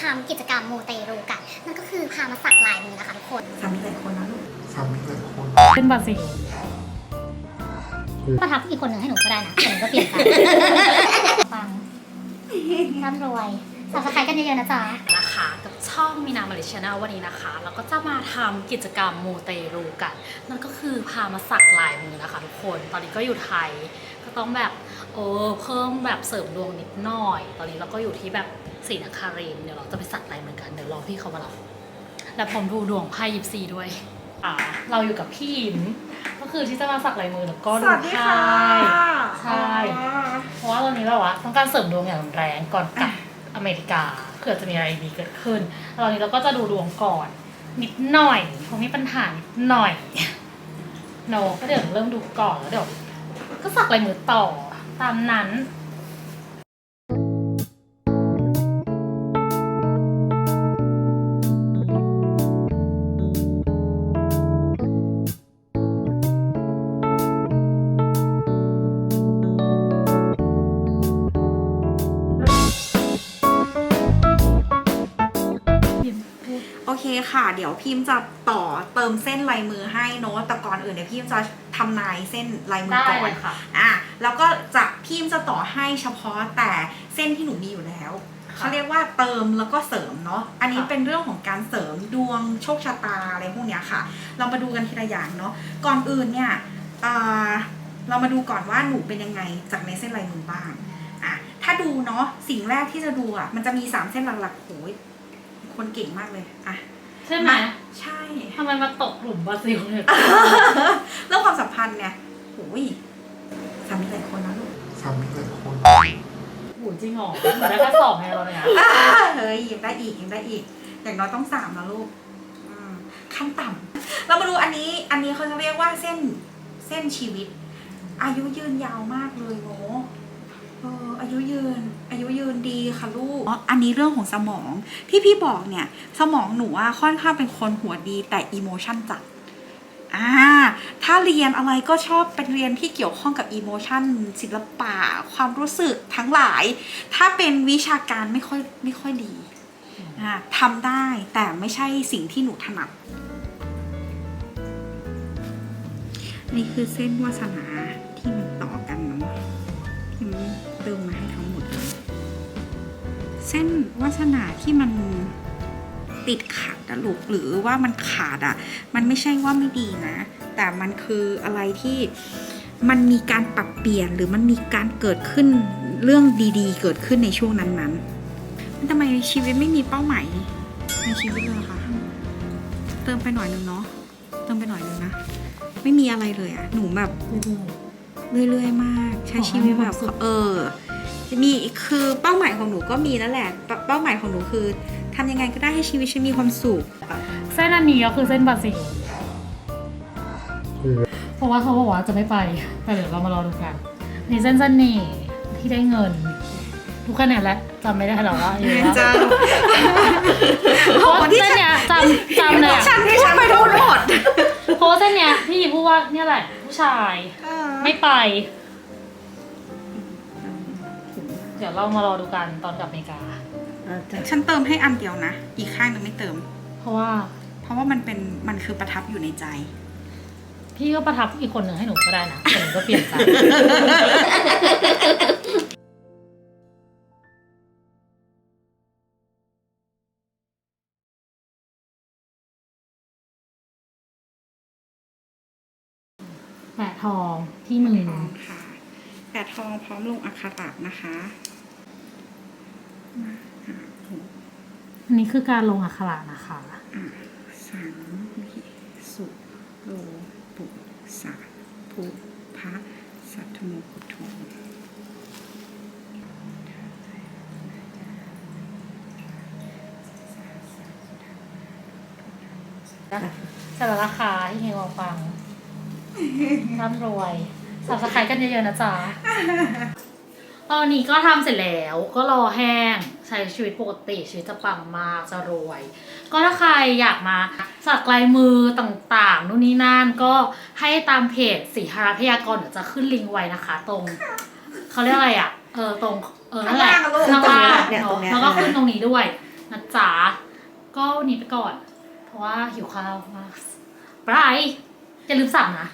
ทำกิจกรรมมูเตรูกันนั่นก็คือพามาสักลายมือนะคะทุกคนสามีหลายคนนะลูกสามีหลายคนเป็นบัตรสิประทับอีกคนหนึ่งให้หนูก็ได้นะแต่หนูก็เปลี่ยนใจฟังร่ำรวยสับสไครกันเยอะๆนะจ๊ะนะคะกับช่องมีนามาริชแนลวันนี้นะคะ เราก็จะมาทำกิจกรรมมูเตรูกัน นั่นก็คือพามาสักลายมือนะคะทุกคนตอนนี้ก็อยู่ไทยก็ต้องแบบเออเพิ่มแบบเสริมดวงนิดหน่อย ตอนนี้เราก็อยู่ที่แบบ ศรีนครินทร์เดี๋ยวเราจะไปสักลายมือกัน เดี๋ยวรอพี่เขามารับและผมดูดวงไพ่ยิปซีด้วยอ่าเราอยู่กับพี่หิมก็คือที่จะมาสักลายมือแล้วก็สดูวัสดีไพ่ค่ะใช่เพราะว่าตอนนี้เราอะต้องการเสริมดวงอย่างแรงก่อนกลับอเมริกาเผื่อจะมีอะไรดีเกิดขึ้นแล้วตอนนี้เราก็จะดูดวงก่อน นิดหน่อยเพราะมีปัญหานิดหน่อยโนก็เดี๋ยวเริ่มดูก่อนแล้วเดี๋ยวก็สักลายมือต่อตามนั้น คค่ะ เดี๋ยวพิมพ์จะต่อเติมเส้นลายมือให้เนอะแต่ก่อนอื่นเดี๋ยวพิมพ์จะทำนายเส้นลายมือได้ก่อเลนยค่ะอะแล้วก็จะพิมพ์จะต่อให้เฉพาะแต่เส้นที่หนูมีอยู่แล้วค่ะเขาเรียกว่าเติมแล้วก็เสริมเนาะ อันนี้ค่ะเป็นเรื่องของการเสริมดวงโชคชะตาอะไรพวกเนี้ยค่ะ เรามาดูกันทีละอย่างเนาะ ก่อนอื่นเนี่ยอ่าเรามาดูก่อนว่าหนูเป็นยังไงจากในเส้นลายมือบ้างอะถ้าดูเนาะสิ่งแรกที่จะดูอะมันจะมีสามเส้นหลักๆโอ้ย คนเก่งมากเลยอะใช่ไหมใช่ทำไมมาตกหลุมบราซิลเนี่ยเรื่องความสัมพันธ์เนี่ยโอ้ยสามีหลายคนนะลูกสามีหลายคนโหจริงเหรอเหมือนได้แค่สองไงเราเนี่ยเฮ้ยยังได้อีกยังได้อีก อย่างน้อยต้องสามนะลูกอืมขั้นต่ำเรามาดูอันนี้อันนี้เขาจะเรียกว่าเส้นเส้นชีวิต อายุยืนยาวมากเลยโม เอออายุยืน อายุยืนดีค่ะลูก อันนี้เรื่องของสมองที่พี่บอกเนี่ย สมองหนูอะค่อนข้างเป็นคนหัวดีแต่อีโมชันจัดอ่าถ้าเรียนอะไรก็ชอบเป็นเรียนที่เกี่ยวข้องกับอีโมชันศิลปะความรู้สึกทั้งหลาย ถ้าเป็นวิชาการไม่ค่อยไม่ค่อยดีอ่าทำได้แต่ไม่ใช่สิ่งที่หนูถนัดนี่คือเส้นวาสนา เส้นวาสนาที่มันติดขัดอะลูกหรือว่ามันขาดอะมันไม่ใช่ว่าไม่ดีนะ แต่มันคืออะไรที่มันมีการปรับเปลี่ยนหรือมันมีการเกิดขึ้นเรื่องดีๆ เกิดขึ้นในช่วงนั้นๆทำไมชีวิตไม่มีเป้าหมายในชีวิตเลยเหรอคะเติมไปหน่อยนึงเนาะเติมไปหน่อยนึงนะไม่มีอะไรเลยอะหนูแบบเรื่อยๆมาก ใช้ชีวิตแบบขอให้มีความสุขเออ มีคือเป้าหมายของหนูก็มีนั่นแหละเป้าเป้าหมายของหนูคือทำยังไงก็ได้ให้ชีวิตฉันมีความสุขเส้นอันนี้ก็คือเส้นบราซิลคือเพราะว่าเขาบอกว่าจะไม่ไป แต่เดี๋ยวเรามารอดูกันในเส้นเสน่ห์ที่ได้เงิน ทุกคะแนนแล้วจำไม่ได้หรอกว่าเยอะแล้วจ้าเพราะว่าเส้นเนี้ยจำจำเลยอะฉันให้ฉันไปทั้งหมดเพราะว่าเส้นเนี้ยพี่พูดว่าเนี่ยแหละ ผู้ชายไม่ไป เดี๋ยวเรามารอดูกันตอนกลับอเมริกา ฉันเติมให้อันเดียวนะ อีกข้างหนึงไม่เติม เพราะว่าเพราะว่ามันเป็นมันคือประทับอยู่ในใจ พี่ก็ประทับอีกคนหนึ่งให้หนูก็ได้นะแต่หนูก็เปลี่ยนใจ แปะทองที่มือ ทองค่ะแปดทองพร้อมลงอักขระนะคะ นี้คือการลงอักขระนะคะสังวิสุโลปุสะภูพะสัทโมกุโทแต่ละราคาที่เฮงเราฟังร่ำรวยสับสไครกันเยอะๆนะจ๊ะ ตอนนี้ก็ทำเสร็จแล้วก็รอแห้งใช้ชีวิตปกติชีวิตจะปังมากจะรวย ก็ถ้าใครอยากมาสักลายมือต่างๆนู่นนี่นั่นก็ให้ตามเพจสีหราพยากรณ์เดี๋ยวจะขึ้นลิงก์ไว้นะคะ ตรงเขาเรียกอะไรอะเออตรงเออนั่นแหละข้างล่างอะลูกข้างล่างเนี่ยตรงเนี้ยแล้วก็ขึ้นตรงนี้ด้วยนะจ๊ะก็วันนี้ไปก่อน เพราะว่าหิวข้าวมากบายอย่าลืมสั่งนะ